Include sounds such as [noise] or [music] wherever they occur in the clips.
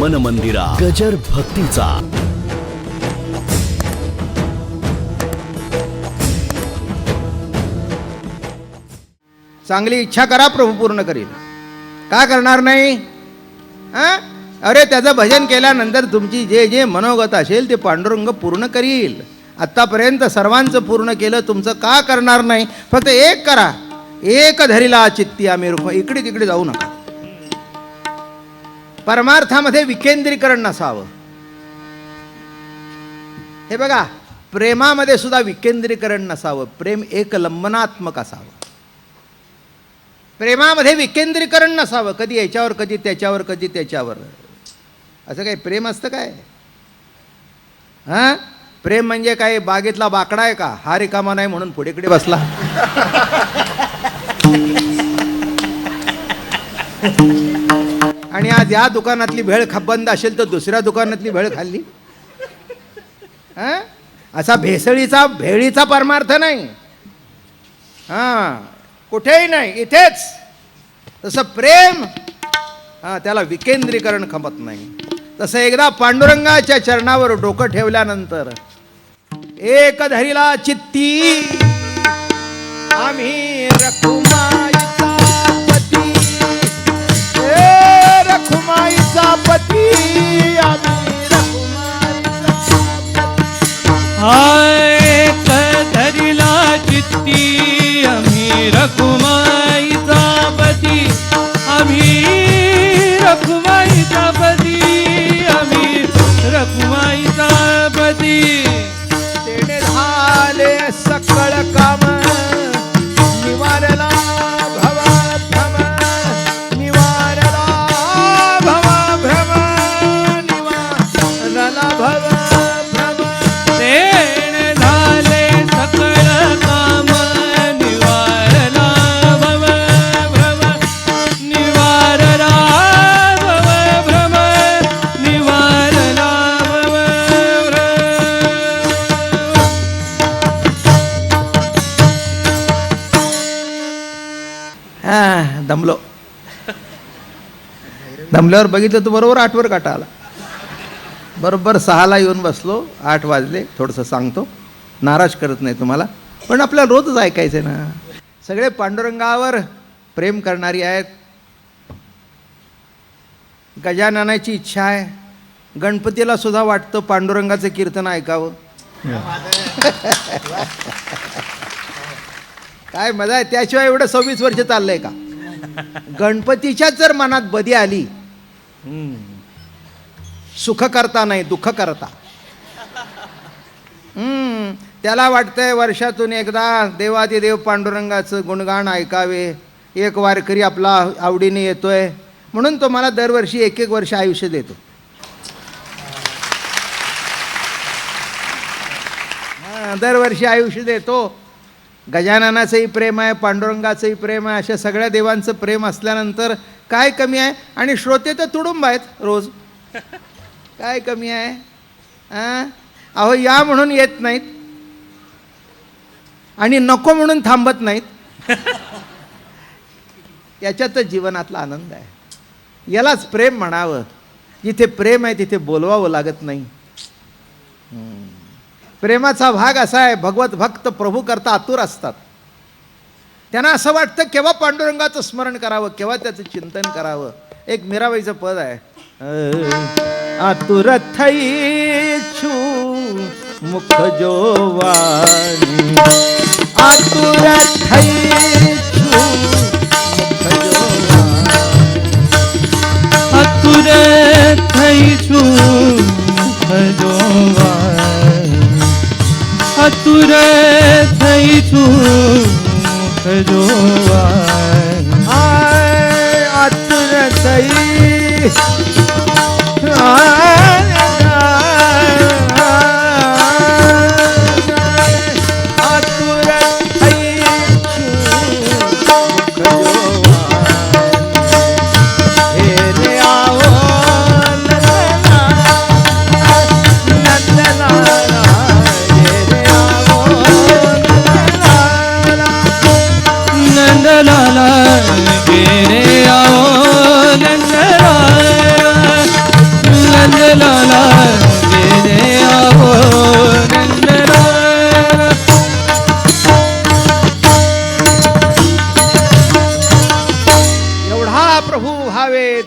मन मंदिरा गजर भक्तीचा. चांगली इच्छा करा प्रभू पूर्ण करील. का करणार नाही? हा? अरे त्याचं भजन केल्यानंतर तुमची जे जे मनोगत असेल ते पांडुरंग पूर्ण करील. आत्तापर्यंत सर्वांचं पूर्ण केलं तुमचं का करणार नाही? फक्त एक करा. एक धरीला चित्ती आम्ही रुख इकडे तिकडे जाऊ नका. परमार्थामध्ये विकेंद्रीकरण नसावं. हे बघा प्रेमामध्ये सुद्धा विकेंद्रीकरण नसावं. प्रेम एक लंबनात्मक असावं. प्रेमामध्ये विकेंद्रीकरण नसावं. कधी याच्यावर कधी त्याच्यावर कधी त्याच्यावर. असं काही प्रेम असतं काय? हां? प्रेम म्हणजे काय? बागेतला बाकडा आहे का? हा रिकामा नाही म्हणून पुढेकडे बसला. [laughs] आणि आज या दुकानातली भेळ खबंद बंद असेल तर दुसऱ्या दुकानातली भेळ खाल्ली. हां? असा भेसळीचा भेळीचा परमार्थ नाही. हां कुठेही नाही इथेच. तसं प्रेम हां त्याला विकेंद्रीकरण खपत नाही. तसं एकदा पांडुरंगाच्या चरणावर डोकं ठेवल्यानंतर एक धरीला चित्ती आम्ही रखू रखुमाईचा पती आम्ही रखुमाईचा पती. तेने झाले सकळ काम निवारला दमल्यावर बघितलं तर बरोबर आठवर काटा आला. बरोबर सहाला येऊन बसलो आठ वाजले थोडंसं सांगतो. नाराज करत नाही तुम्हाला पण आपल्याला रोजच ऐकायचं आहे ना. सगळे पांडुरंगावर प्रेम करणारी आहेत. गजाननाची इच्छा आहे. गणपतीला सुद्धा वाटतं पांडुरंगाचं कीर्तन ऐकावं. काय मजा आहे त्याशिवाय एवढं सव्वीस वर्ष चाललंय का? गणपतीच्याच जर मनात बदी आली सुख करता नाही दुःख करता. हम्म, त्याला वाटतंय वर्षातून एकदा देवादिदेव पांडुरंगाचं गुणगान ऐकावे. एक वारकरी आपला आवडीने येतोय. म्हणून तो मला दरवर्षी एक एक वर्ष आयुष्य देतो. हा, दरवर्षी आयुष्य देतो. गजाननाचंही प्रेम आहे पांडुरंगाचंही प्रेम आहे अशा सगळ्या देवांचं प्रेम असल्यानंतर काय कमी आहे? आणि श्रोते तर तुडुंब आहेत रोज. काय कमी आहे? हां अहो या म्हणून येत नाहीत. आणि नको म्हणून थांबत नाहीत. याच्यातच जीवनातला आनंद आहे. यालाच प्रेम म्हणावं. जिथे प्रेम आहे तिथे बोलवावं लागत नाही. प्रेमाचा भाग असा आहे भगवत भक्त प्रभू करता आतुर असतात. त्यांना असं वाटतं केव्हा पांडुरंगाचं स्मरण करावं केव्हा त्याचं चिंतन करावं? एक मीराबाईचं पद आहे. आतुर थैछु मुख जोवानी. आतुर थई थैछु खजोवा आय आतुर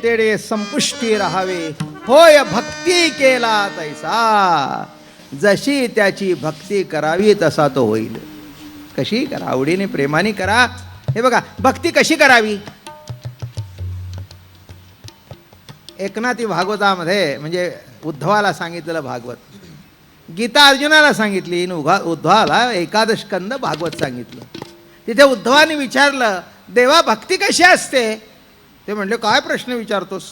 तेडे संपुष्टी राहावे. होय भक्ती केला तैसा. जशी त्याची भक्ती करावी तसा तो होईल. कशी? करा आवडीने प्रेमाने करा. हे बघा भक्ती कशी करावी? एकनाथी भागवतामध्ये म्हणजे उद्धवाला सांगितलेलं भागवत. गीता अर्जुनाला सांगितली उघा उद्धवाला एकादश कंद भागवत सांगितलं. तिथे उद्धवाने विचारलं देवा भक्ती कशी असते? ते म्हणले काय प्रश्न विचारतोस?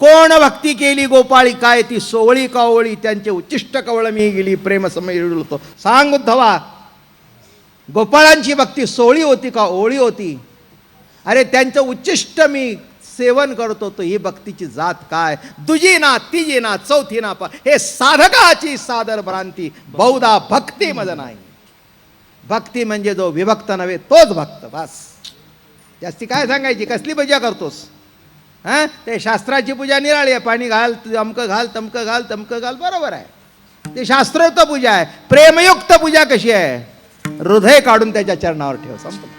कोण भक्ती केली गोपाळी? काय ती सोवळी कावळी? त्यांचे उच्चिष्ट कवळ मी गेली प्रेम होतो. सांग उद्धवा गोपाळांची भक्ती सोळी होती का ओळी होती? अरे त्यांचं उच्चिष्ट मी सेवन करतो तो ही भक्तीची जात काय? दुजी ना तिजी ना चौथी ना पा हे साधकाची सादर भ्रांती. बहुधा भक्ती नाही. भक्ती म्हणजे जो विभक्त नव्हे तोच भक्त बस. जास्ती काय सांगायची? कसली पूजा करतोस? हां? ते शास्त्राची पूजा निराळी आहे. पाणी घाल अमकं घाल तमकं घाल तमकं घाल बरोबर आहे. ते शास्त्रोक्त पूजा आहे. प्रेमयुक्त पूजा कशी आहे? हृदय काढून त्याच्या चरणावर ठेव संपलं.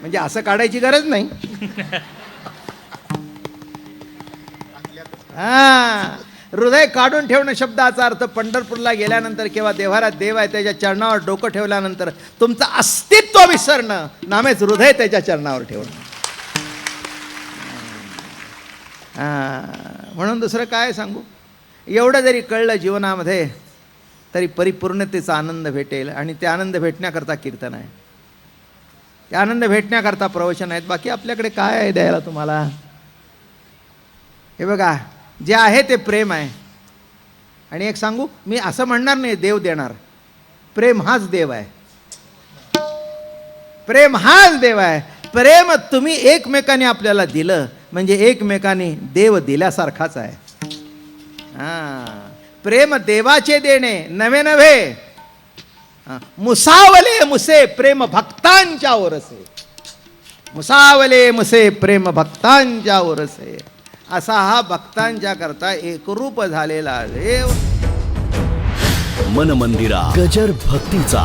म्हणजे असं काढायची गरज नाही. हा. हृदय काढून ठेवणं शब्दाचा अर्थ पंढरपूरला गेल्यानंतर किंवा देवारात देव आहे त्याच्या चरणावर डोकं ठेवल्यानंतर तुमचं अस्तित्व विसरणं नामेच हृदय त्याच्या चरणावर ठेवणं. हा, म्हणून दुसरं काय सांगू? एवढं जरी कळलं जीवनामध्ये तरी परिपूर्णतेचा आनंद भेटेल आणि ते आनंद भेटण्याकरता कीर्तन आहे. ते आनंद भेटण्याकरता प्रवचन आहेत. बाकी आपल्याकडे काय आहे द्यायला तुम्हाला? हे बघा जे आहे ते प्रेम आहे. आणि एक सांगू मी असं म्हणणार नाही देव देणार. प्रेम हाच देव आहे. प्रेम हाच देव आहे. प्रेम तुम्ही एकमेकाने आपल्याला दिलं म्हणजे एकमेकाने देव दिल्यासारखाच आहे. हां. प्रेम देवाचे देणे नवे नव्हे. मुसावले मुसे प्रेम भक्तांच्या ओरसे. मुसावले मुसे प्रेम भक्तांच्या ओरसे. असा हा भक्तांच्या करता एकरूप झालेला देव. मन मंदिरा गजर भक्तीचा.